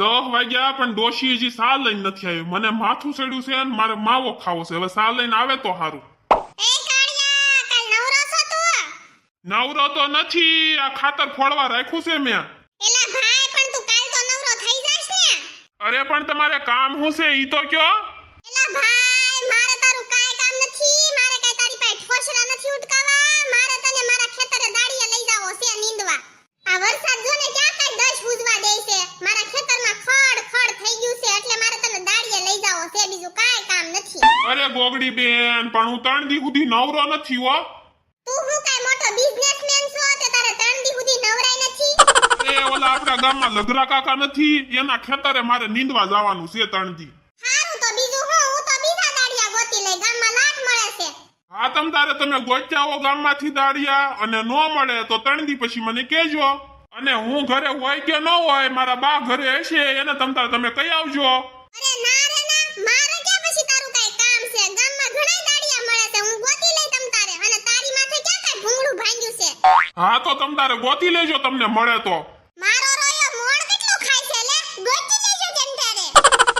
દહ વાગ્યા પણ ડોશી હજી સા લઈને નથી આવી મને માથું ચડ્યું છે અને મારે માવો ખાવો છે. હવે સા લઈને આવે તો સારું નવરો તું? નથી. આ ખાતર ફોડવા રાખ્યું છે મેં. અરે પણ તમારે કામ શું છે? ઈ તો કયો એલા ભાઈ મારે તારું કાંઈ કામ નથી મારે કાંઈ તારી પાસે ઠોસરા નથી ઉટકાવા મારે તને મારા ખેતરે દાડીએ લઈ જાવો છે નીંદવા આ વરસાદ જોને ક્યાં કાંઈ દશ ઉજવા દે છે મારા ખેતરમાં ખડ ખડ થઈ ગયું છે એટલે મારે તને દાડીએ લઈ જાવો છે બીજું કાંઈ કામ નથી. અરે ગોગડી બેન પણ હું ત્રણ દી સુધી નવરો નથી હો. તું હું કાંઈ મોટો બિઝનેસમેન છો તે તારે ત્રણ દી સુધી નવરાય નથી? એ ઓલા આપણા ગામમાં લગરા કાકા નથી એના ખેતરે મારે નીંદવા જવાનું છે ત્રણ દી. હારું તો બીજું હું હું તો બીજા દાડિયા ગોતી લઈ ગામમાં લાટ મળે છે. હા તમ તારે તમે ગોચ્યાઓ ગામમાંથી દાડિયા અને નો મળે તો ત્રણ દી પછી મને કહેજો. અને હું ઘરે હોય કે ન હોય મારા બા ઘરે હશે એને તમ તારે તમે કહી આવજો. અરે ના રે ના મારે ક્યાં પછી તારું કાંઈ કામ છે ગામમાં ઘણાય દાડિયા મળે છે હું ગોતી લઈ તમ તારે અને તારી માથે ક્યાં કાંઈ ભૂંગળું ભાંગ્યું છે. હા તો તમ તારે ગોતી લેજો તમને મળે તો. મારો રોયો મોણ કેટલો ખાય છે લે? ગોતી લેજો જેમ તારે.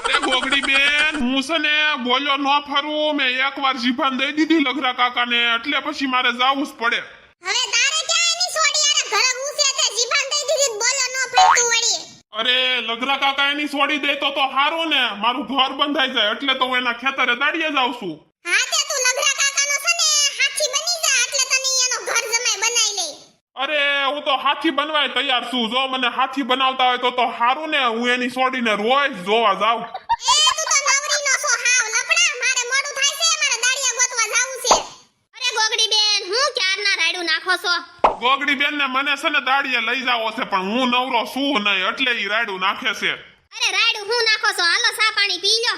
અરે ગોગડી બેન હું છે ને બોલ્યો ન ફરું મેં એકવાર જીભાન દઈ દીધી લગરા કાકાને એટલે પછી મારે જાવું જ પડે. હવે તારે ક્યાં એની છોડી યાર ઘરે ઉસે છે જીભાન દઈ દીધી બોલ્યો ન ફરતું વળી. અરે લગરા કાકા એની છોડી દે તો તો હારું ને મારું ઘર બંધાઈ જાય એટલે તો હું એના ખેતરે દાડીએ જાઉં છું હા તે તું લગરા કાકાનો છે ને હાથી બની જા એટલે તને ઈ એનો ઘર જમાઈ બનાવી લે અરે હું તો હાથી બનવાય તૈયાર છું. જો મને હાથી બનાવતા હોય તો તો હારું ને હું એની છોડીને રોજ જોવા જાઉં. બેન ગોગડી બેન ને મને છે ને દાડીએ લઈ જાવો છે પણ હું નવરો શું નહીં એટલે ઈ રાયડું નાખે છે. અરે રાયડું હું નાખો છો? હાલો સા પાણી પી લો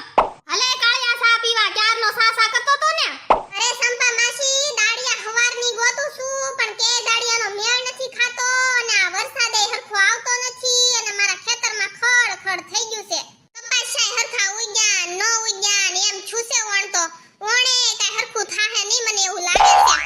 હલે કાળિયા સા પીવા ક્યારનો સા સા કરતો તો ને અરે સંપા માસી દાડિયા હવારની ગોતું છું પણ કે દાડિયાનો મેળ નથી ખાતો અને આ વરસાદે હરખો આવતો નથી અને મારા ખેતરમાં ખડ થઈ ગયું છે. કપાસ શાય હરખા ઉગ્યા ન ઉગ્યા ને એમ છૂસે વણતો ઓણે કઈ હરખું થાહે નહીં મને એવું લાગે છે.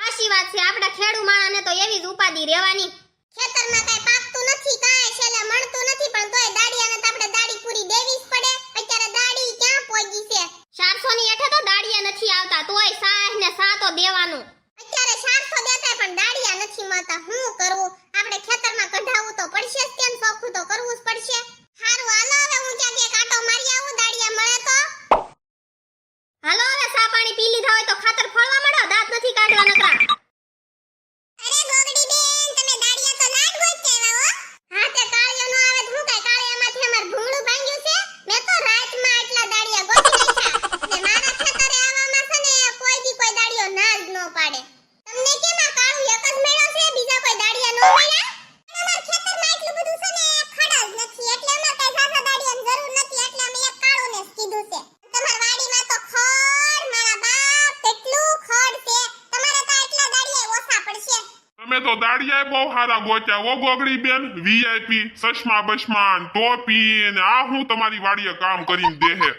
હાશી વાત છે આપડા ખેડુ માણાને તો એવી જ ઉપાદી રહેવાની. ખેતરમાં કઈ પાકતું નથી કાંઈ છેલે મળતું નથી પણ તોય દાડિયાને તો આપણે દાડી પૂરી દેવી જ પડે. અત્યારે દાડી ક્યાં પહોંચી છે? 400 ની હેઠે તો દાડિયા નથી આવતા તોય સાહ ને સા તો દેવાનું. અત્યારે 400 દેતા પણ દાડિયા નથી મળતા. શું કરવું આપણે ખેતરમાં કઢાવવું તો પડશે જ તેમ સોખું તો કરવું જ પડશે હારું હાલો હવે હું ક્યાંક એક આંટો મારી આવું દાડિયા મળે તો હાલો હવે સા પાણી પી લીધા હોય તો ખાતર ફળવા મળો દાંત નથી કાઢવા નકરા અરે ગોગડી બેન તમે દાડિયા તો લાડ ગોચ્યા હો હા તે કાળિયો નો આવે તો હું કાંઈ કાળિયામાંથી અમાર ભૂંગળું ભાંગ્યું છે મેં તો રાતમાં એટલા દાડિયા ગોતી નાખ્યા ને મારા ખેતરે આવવામાં છે ને કોઈ દી કોઈ દાડિયો ના જ ન પાડે તમને કેમ આ કાળું એક જ મેળો છે બીજા કોઈ દાડિયા નો મળ્યા પણ અમાર ખેતરમાં એટલું બધું છે ને ખડ જ નથી એટલે અમાર કાંઈ ઝાઝા દાડિયાની જરૂર નથી એટલે અમે એક કાળુને જ કીધું છે તમાર વાડીમાં તો ખડ મારા બાપ કેટલું ખડ છે તમારે તો એટલા દાડિયા ઓછા પડશે તમે તો દાડિયા બહુ સારા ગોચ્યા ઓ ગોગડી બેન વીઆઈપી ચશ્મા બશમા ને ટોપી ને આ હું તમારી વાડીએ કામ કરીને દેહે.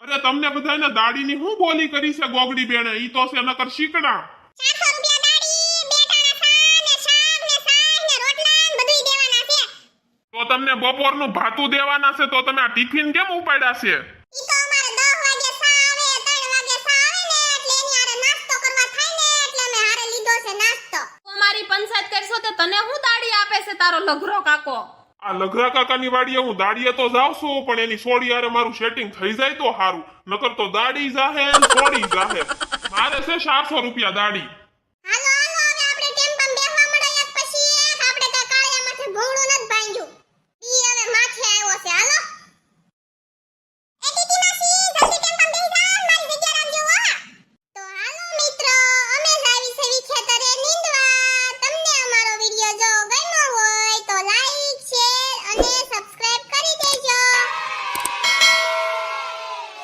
અરે તમને બધાને દાડીની હું બોલી કરી છે ગોગડી બેને? ઈ તો છે નકર શીકડા. તો તમને બપોરનું ભાતું દેવાના છે તો તમે આ ટિફિન કેમ ઉપાડ્યા છે? ઈ તો અમારે 10 વાગે સા આવે 3 વાગે સા આવે ને એટલે એની આરે નાસ્તો કરવા થાય ને એટલે અમે હારે લીધો છે નાસ્તો. તું મારી પંચાયત કરશો તે તને હું દાડી આપે છે તારો લઘરો કાકો? આ લઘરા કાકાની વાડીએ હું દાડીએ તો જાઉં છું પણ એની સોડી હારે મારું સેટિંગ થઈ જાય તો સારું નકર તો દાડી જાહે સોડી જાહે. મારે છે ચારસો રૂપિયા દાડી.